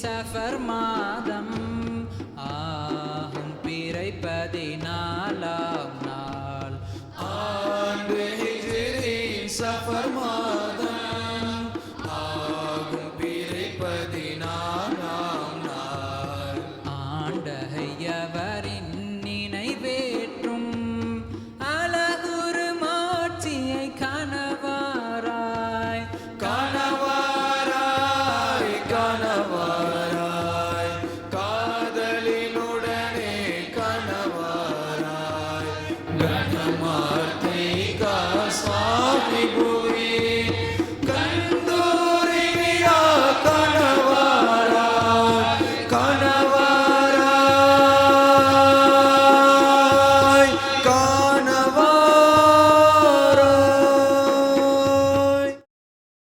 Suffer மாதம் ஆகும் பிறை பதினாலாம் நாள். ஆண்டு ஹிஜ்ரி சஃபர் மாதம் ஆகும் பிறை பதினாலாம் நாள். ஆண்டகையவரின் நினைவேற்றும். அழகுரு மாட்சியை கனவா गणमार्ते